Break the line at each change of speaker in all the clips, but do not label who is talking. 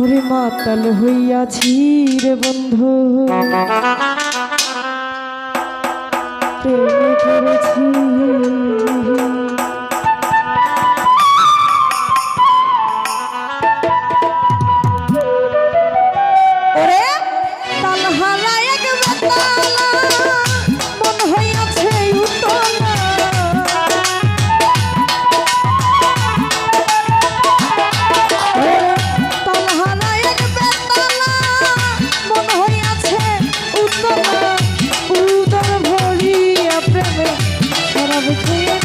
ওরে মাতাল হইয়াছি রে বন্ধু। প্রেমে Ooh.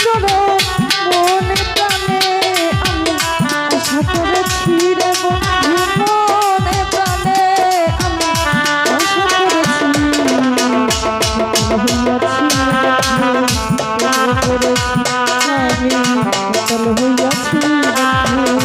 চরণ মনে প্রাণে আমি আশা করেছি রে বন্ধু, মনে প্রাণে আমি আশা করেছি আমি সফল হইয়াছি করেছি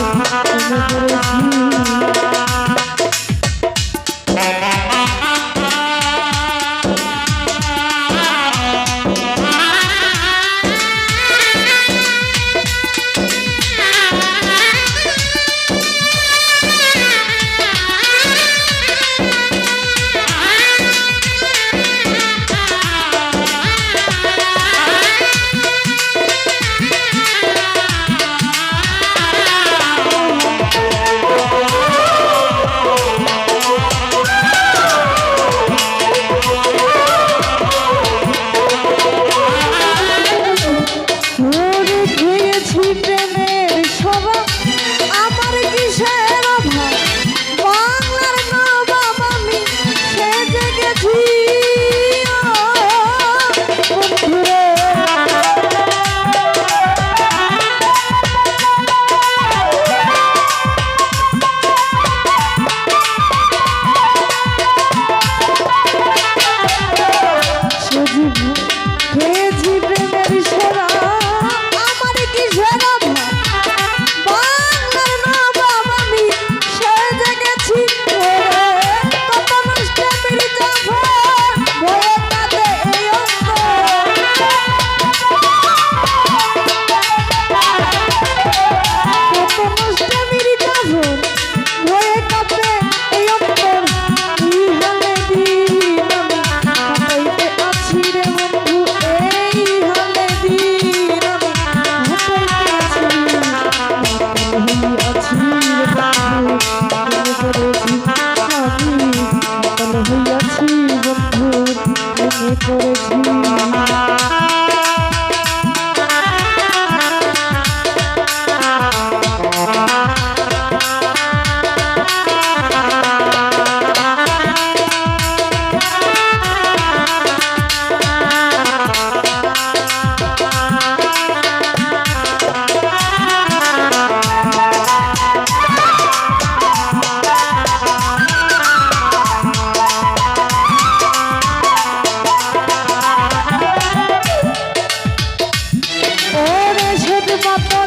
Papa.